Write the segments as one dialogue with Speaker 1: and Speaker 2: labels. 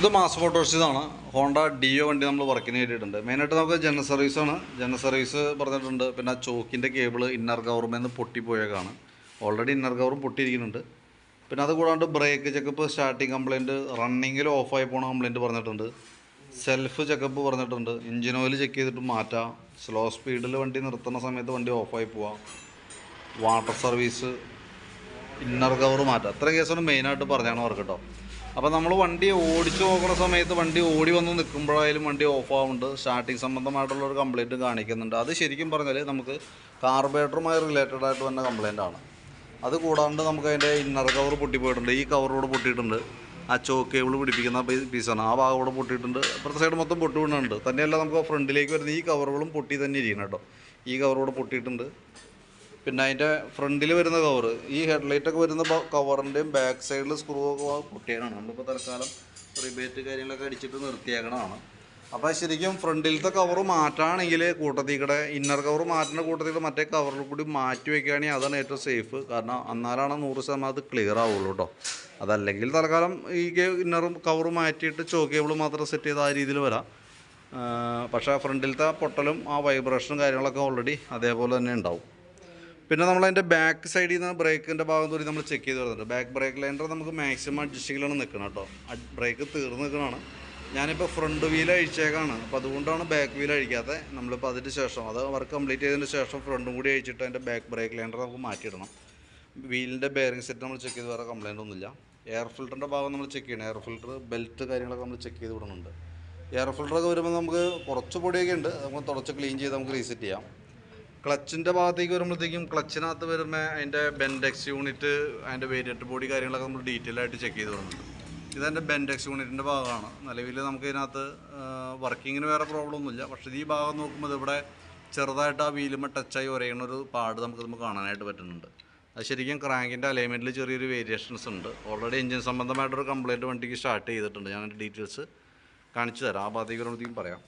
Speaker 1: ഇത് mass ഫോട്ടോസിതാണ് Honda deo വണ്ടി നമ്മൾ വർക്കിന് കയറ്റിയിട്ടുണ്ട് മെയിനായിട്ട് നമുക്ക് ജനറൽ ആണ്. ജനറൽ സർവീസ് പറഞ്ഞിട്ടുണ്ട്. പിന്നെ ചോക്കിന്റെ കേബിൾ ഇന്നർ കവറുമെന്ന് പൊട്ടിപ്പോയേക്കാണ്. ഓൾറെഡി ഇന്നർ കവറും പൊട്ടിയിരിക്കുന്നുണ്ട്. പിന്നെ അത് കൂടാണ്ട് ബ്രേക്ക് ചെക്കപ്പ് സ്റ്റാർട്ടിങ് കംപ്ലയിന്റ് റണ്ണിങ്ങിൽ ഓഫായി പോണ കംപ്ലയിന്റ് പറഞ്ഞിട്ടുണ്ട്. സെൽഫ് ചെക്കപ്പ് പറഞ്ഞിട്ടുണ്ട്. എഞ്ചിൻ ഓയിൽ ചെക്ക് ചെയ്തിട്ട് മാറ്റാം. സ്ലോ സ്പീഡിൽ വണ്ടി നിർത്തുന്ന സമയത്ത് വണ്ടി ഓഫായി പോവാം. വാട്ടർ സർവീസ് ഇന്നർ കവർ മാറ്റാം. അത്രയും കേസാണ് മെയിനായിട്ട് പറഞ്ഞാണ് വർക്ക് കേട്ടോ അപ്പോൾ നമ്മൾ വണ്ടി ഓടിച്ചു നോക്കുന്ന സമയത്ത് വണ്ടി ഓടി വന്ന് നിൽക്കുമ്പോഴായാലും വണ്ടി ഓഫ് ആവുന്നുണ്ട്. സ്റ്റാർട്ടിങ് സംബന്ധമായിട്ടുള്ള ഒരു കംപ്ലയിന്റ് കാണിക്കുന്നുണ്ട്. അത് ശരിക്കും പറഞ്ഞാൽ നമുക്ക് കാർബേറ്ററുമായി റിലേറ്റഡ് ആയിട്ട് വന്ന കംപ്ലയിന്റ് ആണ്. അത് കൂടാണ്ട് നമുക്ക് അതിന്റെ ഇന്നർ കവർ പൊട്ടിപ്പോയിട്ടുണ്ട്. ഈ കവറോട് പൊട്ടിയിട്ടുണ്ട്. ആ ചോക്ക് കേബിൾ പിടിപ്പിക്കുന്ന പീസാണ്. ആ ഭാഗം കൂടെ പൊട്ടിയിട്ടുണ്ട്. അപ്പുറത്തെ സൈഡ് മൊത്തം പൊട്ടി വീണുണ്ട് തന്നെയല്ല നമുക്ക് ഫ്രണ്ടിലേക്ക് വരുന്ന ഈ കവറുകളും പൊട്ടി തന്നെ ഇരിക്കണം കേട്ടോ ഈ കവറോട് പൊട്ടിയിട്ടുണ്ട്. പിന്നെ അതിന്റെ ഫ്രണ്ടിൽ വരുന്ന കവർ ഈ ഹെഡ്ലൈറ്റ് ഒക്കെ വരുന്ന കവറിന്റെയും ബാക്ക് സൈഡിൽ സ്ക്രൂ ഒക്കെ പൊട്ടിയാണ് നമ്മളിപ്പോൾ തൽക്കാലം റിബേറ്റ് കാര്യങ്ങളൊക്കെ അടിച്ചിട്ട് നിർത്തിയേക്കണതാണ്. അപ്പോൾ ശരിക്കും ഫ്രണ്ടിലത്തെ കവർ മാറ്റുകയാണെങ്കിൽ കൂട്ടത്തിക്കടെ ഇന്നർ കവർ മാറ്റുന്ന കൂട്ടത്തിൽ മറ്റേ കവറിൽ കൂടി മാറ്റി വെക്കുകയാണെങ്കിൽ അതാണ് ഏറ്റവും സേഫ് കാരണം എന്നാലാണ് നൂറ് ശതമാനം അത് ക്ലിയർ ആവുള്ളൂ കേട്ടോ അതല്ലെങ്കിൽ തൽക്കാലം ഈ ഇന്നർ കവർ മാറ്റിയിട്ട് ചോക്ക് മാത്രം സെറ്റ് ചെയ്ത് ആ രീതിയിൽ വരാം. പക്ഷേ ഫ്രണ്ടിലത്തെ പൊട്ടലും ആ വൈബ്രേഷനും കാര്യങ്ങളൊക്കെ ഓൾറെഡി അതേപോലെ തന്നെ ഉണ്ടാവും. പിന്നെ നമ്മൾ അതിന്റെ ബാക്ക് സൈഡിൽ നിന്ന് ബ്രേക്കിന്റെ ഭാഗം കൂടി നമ്മൾ ചെക്ക് ചെയ്ത് വരുന്നുണ്ട്. ബാക്ക് ബ്രേക്ക് ലൈൻഡർ നമുക്ക് മാക്സിമം അഡ്ജസ്റ്റിങ്ങിലാണ് നിൽക്കണം കേട്ടോ. ബ്രേക്ക് തീർന്ന് നിൽക്കണമാണ് ഞാനിപ്പോൾ ഫ്രണ്ട് വീൽ അഴിച്ചേക്കാണ്. അപ്പോൾ അതുകൊണ്ടാണ് ബാക്ക് വീൽ അഴിക്കാത്തത് നമ്മളിപ്പോൾ അതിന് ശേഷം അത് വർക്ക് കംപ്ലീറ്റ് ചെയ്തതിന് ശേഷം ഫ്രണ്ടും കൂടി അഴിച്ചിട്ട് അതിന്റെ ബാക്ക് ബ്രേക്ക് ലൈൻഡർ നമുക്ക് മാറ്റിയിടണം. വീലിന്റെ ബെയറിംഗ് സെറ്റ് നമ്മൾ ചെക്ക് ചെയ്ത് വേറെ കംപ്ലൈന്റ് ഒന്നുമില്ല. എയർ ഫിൽറ്ററിന്റെ ഭാഗം നമ്മൾ ചെക്ക് ചെയ്യണം. എയർ ഫിൽറ്റർ ബെൽറ്റ് കാര്യങ്ങളൊക്കെ നമ്മൾ ചെക്ക് ചെയ്ത് വിടുന്നുണ്ട് എയർ ഫിൽറ്ററൊക്കെ വരുമ്പോൾ നമുക്ക് കുറച്ച് പൊടിയൊക്കെ ഉണ്ട്. നമുക്ക് തുടച്ച് ക്ലീൻ ചെയ്ത് നമുക്ക് റീസെറ്റ് ചെയ്യാം. ക്ലച്ചിന്റെ ഭാഗത്തേക്ക് വരുമ്പോഴത്തേക്കും ക്ലച്ചിനകത്ത് വരുമ്പോൾ അതിന്റെ ബെൻഡെക്സ് യൂണിറ്റ് അതിന്റെ വേരിയറ്റ് ബോഡി കാര്യങ്ങളൊക്കെ നമ്മൾ ഡീറ്റെയിൽ ആയിട്ട് ചെക്ക് ചെയ്ത് വരുന്നുണ്ട് ഇതെന്റെ ബെൻഡെക്സ് യൂണിറ്റിന്റെ ഭാഗമാണ്. നിലവിൽ നമുക്ക് ഇതിനകത്ത് വർക്കിങ്ങിന് വേറെ പ്രോബ്ലം ഒന്നുമില്ല. പക്ഷേ ഈ ഭാഗം നോക്കുമ്പോൾ ഇവിടെ ചെറുതായിട്ട് ആ വീലുമ്മ ടച്ചായി ഉരയുന്ന ഒരു പാട് നമുക്ക് നമുക്ക് കാണാനായിട്ട് പറ്റുന്നുണ്ട്. അത് ശരിക്കും ക്രാങ്കിന്റെ അലൈൻമെന്റിൽ ചെറിയൊരു വേരിയേഷൻസ് ഉണ്ട്. ഓൾറെഡി എഞ്ചിൻ സംബന്ധമായിട്ടൊരു കംപ്ലയിന്റ് വണ്ടിക്ക് സ്റ്റാർട്ട് ചെയ്തിട്ടുണ്ട്. ഞാൻ അതിന്റെ ഡീറ്റെയിൽസ് കാണിച്ചു തരാം. ആ ഭാഗത്തേക്ക് വരുമ്പോഴത്തേക്കും പറയാം.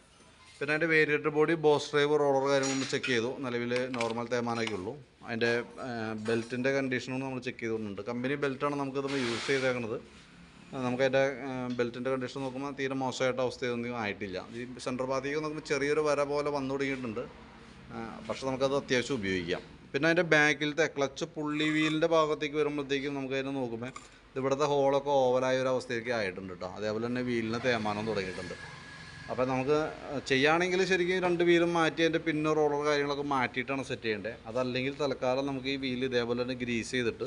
Speaker 1: പിന്നെ അതിന്റെ variator body boss drive roller കാര്യങ്ങളൊന്നും ചെക്ക് ചെയ്തു. നിലവിൽ നോർമൽ തേമാനൊക്കെ ഉള്ളൂ. അതിന്റെ ബെൽറ്റിന്റെ കണ്ടീഷനും നമ്മൾ ചെക്ക് ചെയ്തുകൊണ്ടുണ്ട് കമ്പനി ബെൽറ്റാണ് നമുക്കത് യൂസ് ചെയ്തേക്കുന്നത് നമുക്ക് അതിന്റെ ബെൽറ്റിന്റെ കണ്ടീഷൻ നോക്കുമ്പോൾ തീരെ മോശമായിട്ട് അവസ്ഥയൊന്നും ആയിട്ടില്ല. ഈ സെന്റർ ഭാഗത്തേക്ക് നോക്കുമ്പോൾ ചെറിയൊരു വര പോലെ വന്നു തുടങ്ങിയിട്ടുണ്ട്. പക്ഷേ നമുക്കത് അത്യാവശ്യം ഉപയോഗിക്കാം. പിന്നെ അതിന്റെ ബാക്കിലത്തെ ക്ലച്ച് പുള്ളി വീലിന്റെ ഭാഗത്തേക്ക് വരുമ്പോഴത്തേക്കും നമുക്ക് അതിനെ നോക്കുമ്പോൾ ഇവിടുത്തെ ഹോളൊക്കെ ഓവലായ ഒരു അവസ്ഥയൊക്കെ ആയിട്ടുണ്ട് കേട്ടോ അതേപോലെ തന്നെ വീലിന് തേമാനം തുടങ്ങിയിട്ടുണ്ട്. അപ്പോൾ നമുക്ക് ചെയ്യുകയാണെങ്കിൽ ശരിക്കും രണ്ട് വീലും മാറ്റി അതിന്റെ പിന്നെ റോളർ കാര്യങ്ങളൊക്കെ മാറ്റിയിട്ടാണ് സെറ്റ് ചെയ്യേണ്ടത് അതല്ലെങ്കിൽ തൽക്കാലം നമുക്ക് ഈ വീൽ ഇതേപോലെ തന്നെ ഗ്രീസ് ചെയ്തിട്ട്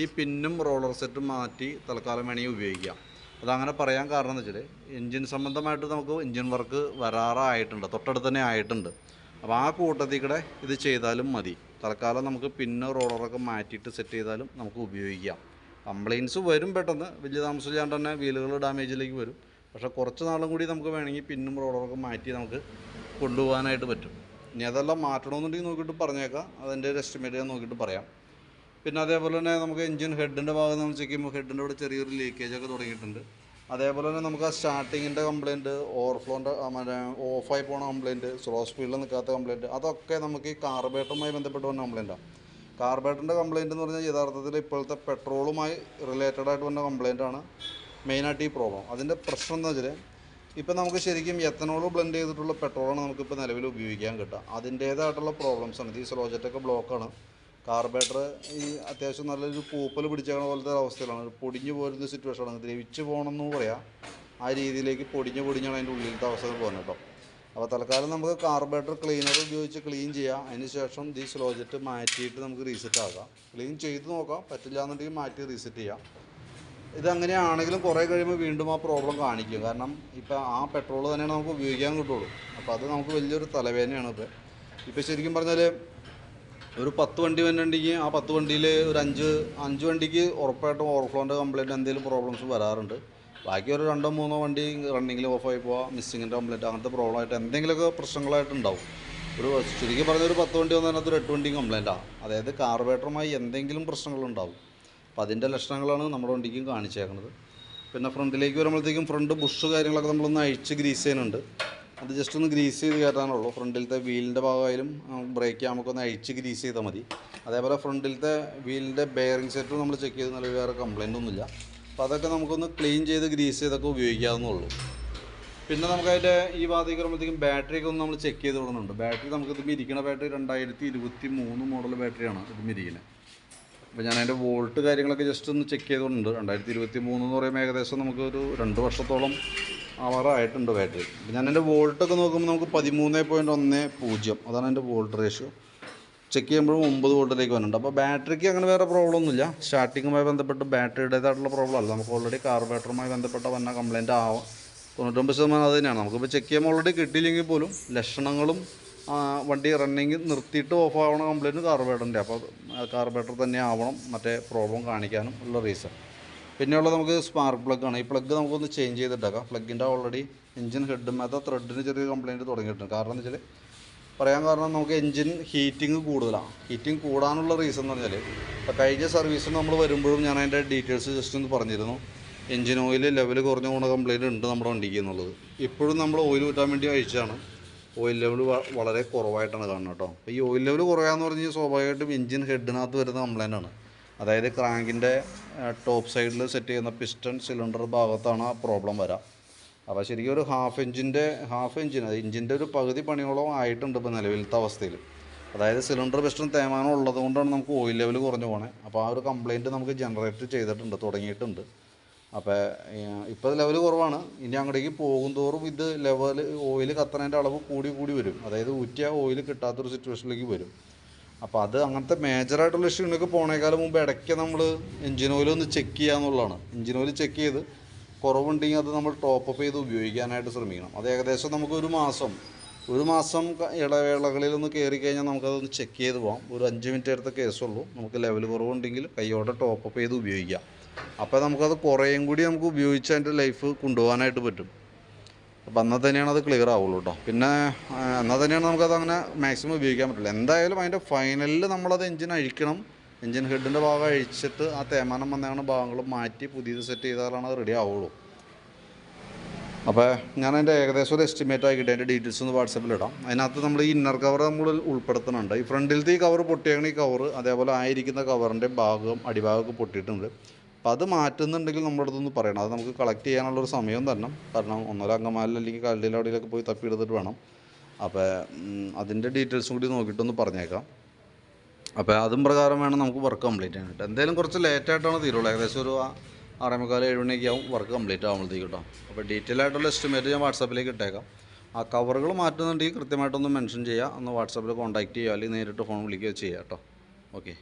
Speaker 1: ഈ പിന്നും റോളർ സെറ്റും മാറ്റി തൽക്കാലം വേണമെങ്കിൽ ഉപയോഗിക്കാം. അതങ്ങനെ പറയാൻ കാരണം എന്ന് വെച്ചാൽ എൻജിൻ സംബന്ധമായിട്ട് നമുക്ക് എൻജിൻ വർക്ക് വരാറായിട്ടുണ്ട് തൊട്ടടുത്ത് തന്നെ ആയിട്ടുണ്ട്. അപ്പോൾ ആ കൂട്ടത്തിൽ കൂടെ ഇത് ചെയ്താലും മതി. തൽക്കാലം നമുക്ക് പിന്നെ റോളറൊക്കെ മാറ്റിയിട്ട് സെറ്റ് ചെയ്താലും നമുക്ക് ഉപയോഗിക്കാം. കംപ്ലയിൻസ് വരും പെട്ടെന്ന് വലിയ താമസിച്ചാണ്ട് തന്നെ വീലുകൾ ഡാമേജിലേക്ക് വരും. പക്ഷേ കുറച്ച് നാളും കൂടി നമുക്ക് വേണമെങ്കിൽ പിന്നും റോളറൊക്കെ മാറ്റി നമുക്ക് കൊണ്ടുപോകാനായിട്ട് പറ്റും. ഇനി അതെല്ലാം മാറ്റണമെന്നുണ്ടെങ്കിൽ നോക്കിയിട്ട് പറഞ്ഞേക്കാം. അതിന്റെ ഒരു എസ്റ്റിമേറ്റ് ഞാൻ നോക്കിയിട്ട് പറയാം. പിന്നെ അതേപോലെ തന്നെ നമുക്ക് എഞ്ചിൻ ഹെഡിന്റെ ഭാഗം നമ്മൾ ചെക്ക് ചെയ്യുമ്പോൾ ഹെഡിന്റെ അവിടെ ചെറിയൊരു ലീക്കേജ് ഒക്കെ തുടങ്ങിയിട്ടുണ്ട്. അതേപോലെ തന്നെ നമുക്ക് ആ സ്റ്റാർട്ടിങ്ങിന്റെ കംപ്ലയിന്റ് ഓവർഫ്ലോന്റെ മറ്റേ ഓഫായി പോണ കംപ്ലയിന്റ് സ്ലോ സ്പീഡിൽ നിൽക്കാത്ത കംപ്ലയിന്റ് അതൊക്കെ നമുക്ക് ഈ കാർബേറ്ററുമായി ബന്ധപ്പെട്ട് വന്ന കംപ്ലയിന്റാണ് കാർബേറ്ററിന്റെ കംപ്ലയിന്റ് എന്ന് പറഞ്ഞാൽ യഥാർത്ഥത്തിൽ ഇപ്പോഴത്തെ പെട്രോളുമായി റിലേറ്റഡ് ആയിട്ട് വന്ന കംപ്ലയിന്റാണ് മെയിനായിട്ട് ഈ പ്രോബ്ലം. അതിന്റെ പ്രശ്നം എന്ന് വെച്ചാൽ ഇപ്പം നമുക്ക് ശരിക്കും എത്തനോൾ ബ്ലെൻഡ് ചെയ്തിട്ടുള്ള പെട്രോളാണ് നമുക്കിപ്പോൾ നിലവിൽ ഉപയോഗിക്കാൻ കിട്ടുക. അതിന്റേതായിട്ടുള്ള പ്രോബ്ലംസ് ആണ്. ഇത് ഈ സ്ലോജറ്റൊക്കെ ബ്ലോക്കാണ് കാർബേറ്റർ ഈ അത്യാവശ്യം നല്ലൊരു പൂപ്പൽ പിടിച്ചേക്കണ പോലത്തെ അവസ്ഥയിലാണ്. പൊടിഞ്ഞു പോരുന്ന സിറ്റുവേഷനാണ് ദ്രവിച്ച് പോകണമെന്ന് പറയാം. ആ രീതിയിലേക്ക് പൊടിഞ്ഞ് പൊടിഞ്ഞാണ് അതിന്റെ ഉള്ളിലത്തെ അവസ്ഥകൾ പോകുന്നത് കേട്ടോ. അപ്പോൾ തൽക്കാലം നമുക്ക് കാർബേറ്റർ ക്ലീനർ ഉപയോഗിച്ച് ക്ലീൻ ചെയ്യാം. അതിന് ശേഷം ഈ സ്ലോജറ്റ് മാറ്റിയിട്ട് നമുക്ക് റീസെറ്റ് ആക്കാം. ക്ലീൻ ചെയ്ത് നോക്കാം. പറ്റില്ല എന്നുണ്ടെങ്കിൽ മാറ്റി റീസെറ്റ് ചെയ്യാം. ഇതങ്ങനെയാണെങ്കിലും കുറേ കഴിയുമ്പോൾ വീണ്ടും ആ പ്രോബ്ലം കാണിക്കും. കാരണം ഇപ്പോൾ ആ പെട്രോൾ തന്നെയാണ് നമുക്ക് ഉപയോഗിക്കാൻ കിട്ടുള്ളൂ. അപ്പോൾ അത് നമുക്ക് വലിയൊരു തലവേദനയാണ് ഇപ്പോൾ ഇപ്പോൾ ശരിക്കും പറഞ്ഞാൽ ഒരു പത്ത് വണ്ടി വന്നിട്ടുണ്ടെങ്കിൽ ആ പത്ത് വണ്ടിയിൽ ഒരു അഞ്ച് അഞ്ച് വണ്ടിക്ക് ഉറപ്പായിട്ടും ഓവർഫ്ലോന്റെ കംപ്ലയിന്റ് എന്തെങ്കിലും പ്രോബ്ലംസ് വരാറുണ്ട്. ബാക്കി ഒരു രണ്ടോ മൂന്നോ വണ്ടി റണ്ണിങ്ങിൽ ഓഫായി പോവുക മിസ്സിങ്ങിന്റെ കംപ്ലയിന്റ് അങ്ങനത്തെ പ്രോബ്ലം ആയിട്ട് എന്തെങ്കിലുമൊക്കെ പ്രശ്നങ്ങളായിട്ടുണ്ടാവും ഒരു ശരിക്കും പറഞ്ഞ ഒരു പത്ത് വണ്ടി വന്നതിനകത്ത് ഒരു എട്ട് വണ്ടിയും കംപ്ലയിന്റാണ് അതായത് കാർബേറ്ററുമായി എന്തെങ്കിലും പ്രശ്നങ്ങളുണ്ടാവും. അപ്പോൾ അതിന്റെ ലക്ഷണങ്ങളാണ് നമ്മുടെ വണ്ടിക്കും കാണിച്ചേക്കുന്നത് പിന്നെ ഫ്രണ്ടിലേക്ക് വരുമ്പോഴത്തേക്കും ഫ്രണ്ട് ബുഷ് കാര്യങ്ങളൊക്കെ നമ്മളൊന്ന് അഴിച്ച് ഗ്രീസ് ചെയ്യുന്നുണ്ട്. അത് ജസ്റ്റ് ഒന്ന് ഗ്രീസ് ചെയ്ത് കയറ്റാനുള്ളൂ. ഫ്രണ്ടിലത്തെ വീലിന്റെ ഭാഗമായാലും ബ്രേക്ക് നമുക്കൊന്ന് അഴിച്ച് ഗ്രീസ് ചെയ്താൽ മതി. അതേപോലെ ഫ്രണ്ടിലത്തെ വീലിന്റെ ബെയറിംഗ് സെറ്റും നമ്മൾ ചെക്ക് ചെയ്ത് നല്ല വേറെ കംപ്ലയിന്റ് ഒന്നുമില്ല. അപ്പോൾ അതൊക്കെ നമുക്കൊന്ന് ക്ലീൻ ചെയ്ത് ഗ്രീസ് ചെയ്തൊക്കെ ഉപയോഗിക്കാവുന്നുള്ളൂ പിന്നെ നമുക്ക് അതിന്റെ ഈ ഭാഗത്തേക്ക് വരുമ്പോഴത്തേക്കും ബാറ്ററി ഒക്കെ ഒന്ന് നമ്മൾ ചെക്ക് ചെയ്ത് വിടുന്നുണ്ട്. ബാറ്ററി നമുക്ക് ഇതിപ്പോൾ ഇരിക്കുന്ന ബാറ്ററി രണ്ടായിരത്തി ഇരുപത്തി മൂന്ന് മോഡൽ ബാറ്ററിയാണ് ഇതിൽ ഇരിക്കുന്നത് അപ്പോൾ ഞാൻ അതിന്റെ വോൾട്ട് കാര്യങ്ങളൊക്കെ ജസ്റ്റ് ഒന്ന് ചെക്ക് ചെയ്തുകൊണ്ട് രണ്ടായിരത്തി ഇരുപത്തി മൂന്ന് എന്ന് പറയുമ്പോൾ ഏകദേശം നമുക്കൊരു രണ്ട് വർഷത്തോളം ആവാറായിട്ടുണ്ട് ബാറ്ററി അപ്പോൾ ഞാൻ എന്റെ വോൾട്ടൊക്കെ നോക്കുമ്പോൾ നമുക്ക് പതിമൂന്ന് പോയിന്റ് ഒന്ന് പൂജ്യം. അതാണ് എന്റെ വോൾട്ട് റേഷ്യോ ചെക്ക് ചെയ്യുമ്പോഴും ഒമ്പത് വോൾട്ടിലേക്ക് വരുന്നുണ്ട്. അപ്പോൾ ബാറ്ററിക്ക് അങ്ങനെ വേറെ പ്രോബ്ലം ഒന്നുമില്ല. സ്റ്റാർട്ടിങ്ങുമായി ബന്ധപ്പെട്ട് ബാറ്ററിയുടേതായിട്ടുള്ള പ്രോബ്ലം അല്ല. നമുക്ക് ഓൾറെഡി കാർബറേറ്ററുമായി ബന്ധപ്പെട്ട വന്ന കംപ്ലൈന്റ് ആവാം തൊണ്ണൂറ്റൊമ്പത് ശതമാനം അത് തന്നെയാണ്. നമുക്കിപ്പോൾ ചെക്ക് ചെയ്യുമ്പോൾ ഓൾറെഡി കിട്ടിയില്ലെങ്കിൽ പോലും ലക്ഷണങ്ങളും വണ്ടി റണ്ണിങ് നിർത്തിയിട്ട് ഓഫ് ആവണ കംപ്ലൈന്റ് കാർബേറ്ററിന്റെ അപ്പോൾ കാർബേറ്റർ തന്നെ ആവണം മറ്റേ പ്രോബ്ലം കാണിക്കാനും ഉള്ള റീസൺ പിന്നെയുള്ളത് നമുക്ക് സ്പാർക്ക് പ്ലഗ് ആണ്. ഈ പ്ലഗ് നമുക്കൊന്ന് ചേഞ്ച് ചെയ്തിട്ടേക്കാം. പ്ലഗിന്റെ ഓൾറെഡി എഞ്ചിൻ അത് ത്രെഡിന് ചെറിയ കംപ്ലൈന്റ് തുടങ്ങിയിട്ടുണ്ട്. കാരണം എന്ന് വെച്ചാൽ പറയാൻ കാരണം നമുക്ക് എഞ്ചിൻ ഹീറ്റിംഗ് കൂടുതലാണ്. ഹീറ്റിംഗ് കൂടാനുള്ള റീസൺ എന്ന് പറഞ്ഞാൽ ഇപ്പോൾ കഴിഞ്ഞ സർവീസിന് നമ്മൾ വരുമ്പോഴും ഞാൻ അതിന്റെ ഡീറ്റെയിൽസ് ജസ്റ്റ് ഒന്ന് പറഞ്ഞിരുന്നു. എഞ്ചിൻ ഓയിൽ ലെവൽ കുറഞ്ഞു പോകുന്ന കംപ്ലൈന്റ് ഉണ്ട് നമ്മുടെ വണ്ടിക്ക് എന്നുള്ളത്. ഇപ്പോഴും നമ്മൾ ഓയിൽ ഊറ്റാൻ വേണ്ടി അയച്ചാണ് ഓയിൽ ലെവൽ വളരെ കുറവായിട്ടാണ് കാണുന്നത് കേട്ടോ. അപ്പോൾ ഈ ഓയിൽ ലെവൽ കുറയാന്ന് പറഞ്ഞാൽ സ്വാഭാവികമായിട്ടും എഞ്ചിൻ ഹെഡിനകത്ത് വരുന്ന കംപ്ലൈന്റ് ആണ്. അതായത് ക്രാങ്കിന്റെ ടോപ്പ് സൈഡിൽ സെറ്റ് ചെയ്യുന്ന പിസ്റ്റൺ സിലിണ്ടർ ഭാഗത്താണ് ആ പ്രോബ്ലം വരാം. അപ്പോൾ ശരിക്കും ഒരു ഹാഫ് എഞ്ചിന്റെ ഹാഫ് എഞ്ചിൻ അത് എഞ്ചിന്റെ ഒരു പകുതി പണിയോളം ആയിട്ടുണ്ട് ഇപ്പോൾ നിലവിലത്തെ അവസ്ഥയിൽ അതായത് സിലിണ്ടർ പിസ്റ്റൺ തേമാനം ഉള്ളത് കൊണ്ടാണ് നമുക്ക് ഓയിൽ ലെവൽ കുറഞ്ഞു പോകണേ അപ്പോൾ ആ ഒരു കംപ്ലയിന്റ് നമുക്ക് ജനറേറ്റ് ചെയ്തിട്ടുണ്ട് തുടങ്ങിയിട്ടുണ്ട്. അപ്പോൾ ഇപ്പോൾ ലെവൽ കുറവാണ്. ഇനി അങ്ങോട്ടേക്ക് പോകും തോറും ഇത് ലെവൽ ഓയിൽ കത്തണേന്റെ അളവ് കൂടി കൂടി വരും. അതായത് ഊറ്റിയ ഓയിൽ കിട്ടാത്തൊരു സിറ്റുവേഷനിലേക്ക് വരും. അപ്പോൾ അത് അങ്ങനത്തെ മേജറായിട്ടുള്ള ഇഷ്യൂനൊക്കെ പോണേക്കാളും മുമ്പ് ഇടയ്ക്ക് നമ്മൾ എഞ്ചിൻ ഓയിൽ ഒന്ന് ചെക്ക് ചെയ്യുക എന്നുള്ളതാണ്. എഞ്ചിൻ ഓയിൽ ചെക്ക് ചെയ്ത് കുറവുണ്ടെങ്കിൽ അത് നമ്മൾ ടോപ്പ് അപ്പ് ചെയ്ത് ഉപയോഗിക്കാനായിട്ട് ശ്രമിക്കണം. അത് ഏകദേശം നമുക്ക് ഒരു മാസം ഒരു മാസം ഇടവേളകളിൽ ഒന്ന് കയറി കഴിഞ്ഞാൽ നമുക്കതൊന്ന് ചെക്ക് ചെയ്ത് പോകാം ഒരു അഞ്ച് മിനിറ്റ് അടുത്ത കേസുള്ളൂ. നമുക്ക് ലെവൽ കുറവുണ്ടെങ്കിൽ കൈയോടെ ടോപ്പ് അപ്പ് ചെയ്ത് ഉപയോഗിക്കാം. അപ്പോൾ നമുക്കത് കുറേയും കൂടി നമുക്ക് ഉപയോഗിച്ച് അതിന്റെ ലൈഫ് കൊണ്ടുപോകാനായിട്ട് പറ്റും. അപ്പോൾ എന്നാൽ തന്നെയാണ് അത് ക്ലിയർ ആവുള്ളൂ കേട്ടോ പിന്നെ എന്നാൽ തന്നെയാണ് നമുക്കത് അങ്ങനെ മാക്സിമം ഉപയോഗിക്കാൻ പറ്റില്ല എന്തായാലും അതിന്റെ ഫൈനലിൽ നമ്മളത് എഞ്ചിൻ അഴിക്കണം. എഞ്ചിൻ ഹെഡിന്റെ ഭാഗം അഴിച്ചിട്ട് ആ തേമാനം വന്നതാണ് ഭാഗങ്ങൾ മാറ്റി പുതിയത് സെറ്റ് ചെയ്താലാണ് അത് റെഡി ആവുള്ളൂ. അപ്പോൾ ഞാൻ അതിന്റെ ഏകദേശം ഒരു എസ്റ്റിമേറ്റ് ആക്കിയിട്ട് അതിന്റെ ഡീറ്റെയിൽസ് ഒന്ന് വാട്സപ്പിൽ ഇടാം. അതിനകത്ത് നമ്മൾ ഈ ഇന്നർ കവർ നമ്മൾ ഉൾപ്പെടുത്തുന്നുണ്ട്. ഈ ഫ്രണ്ടിലത്തെ ഈ കവർ പൊട്ടിയാണ് ഈ കവർ അതേപോലെ ആയിരിക്കുന്ന കവറിന്റെ ഭാഗം അടിഭാഗമൊക്കെ പൊട്ടിയിട്ടുണ്ട്. അപ്പോൾ അത് മാറ്റുന്നുണ്ടെങ്കിൽ നമ്മുടെ അടുത്തൊന്ന് പറയണം. അത് നമുക്ക് കളക്ട് ചെയ്യാനുള്ളൊരു സമയം തരണം. കാരണം ഒന്നര അങ്കമാലിൽ അല്ലെങ്കിൽ കല്ലിൽ അവിടെയൊക്കെ പോയി തപ്പി എടുത്തിട്ട് വേണം. അപ്പോൾ അതിന്റെ ഡീറ്റെയിൽസും കൂടി നോക്കിയിട്ടൊന്ന് പറഞ്ഞേക്കാം. അപ്പോൾ അതും പ്രകാരം വേണം നമുക്ക് വർക്ക് കംപ്ലീറ്റ് ചെയ്യാനായിട്ട്. എന്തായാലും കുറച്ച് ലേറ്റ് ആയിട്ടാണ് തീരുള്ളൂ. ഏകദേശം ഒരു ആ- ആറേ മുക്കാൽ ഏഴ് മണിയൊക്കെ ആവും വർക്ക് കംപ്ലീറ്റ് ആകുമ്പോഴത്തേക്ക് കേട്ടോ. അപ്പോൾ ഡീറ്റെയിൽ ആയിട്ടുള്ള എസ്റ്റിമേറ്റ് ഞാൻ വാട്സാപ്പിലേക്ക് ഇട്ടേക്കാം. ആ കവറുകൾ മാറ്റുന്നുണ്ടെങ്കിൽ കൃത്യമായിട്ടൊന്ന് മെൻഷൻ ചെയ്യുക. ഒന്ന് വാട്സാപ്പിൽ കോൺടാക്റ്റ് ചെയ്യുക അല്ലെങ്കിൽ നേരിട്ട് ഫോൺ വിളിക്കുകയോ ചെയ്യാം കേട്ടോ. ഓക്കെ